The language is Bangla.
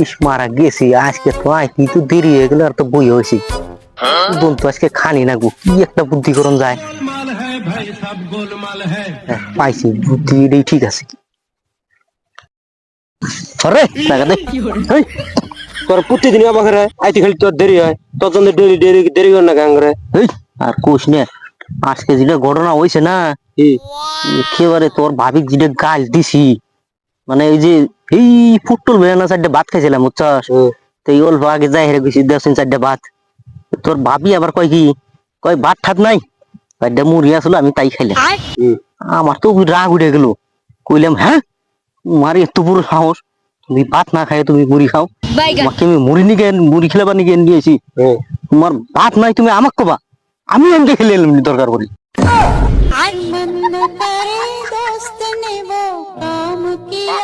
ইস মারা গেছি আজকে তো আইতি তো দেরি হয়ে গেল আর তো বই হয়েছি। বল তো আজকে খানি না গো কি একটা বুদ্ধি যায়। পাইছি বুদ্ধি এটাই ঠিক আছে। আরে টাকা দে। তোর প্রতিদিন আমাকে আইতে খালি তোর দেরি হয় তোর জন্য দেরি দেরি দেরি কর না গাঙ্গরে আর কোষ নে আজকে যেটা ঘটনা হয়েছে না একেবারে তোর ভাবি যেটা গাল দিছি। মানে এই যে এই ফুটল বেড়ানো চারটে ভাত খাইছিলাম বুঝছস তো এই অল্প আগে যাই হেরে গেছি চারটে ভাত। তোর ভাবি আবার কয় কি কয় ভাত ঠাত নাই? চারটে মুড়ি আসলো আমি তাই খাইলাম। আমার তো রাগ উঠে গেল। কইলাম হ্যাঁ? মারি এত বড় সাহস। তুমি ভাত না খাই তুমি মুড়ি খাও। তোমাকে আমি মুড়ি নিকে মুড়ি খেলাবার নিকে নিয়েছি। তোমার ভাত নাই তুমি আমাকে কবা। আমি আমাকে খেলে এলাম দরকার করি। Yeah.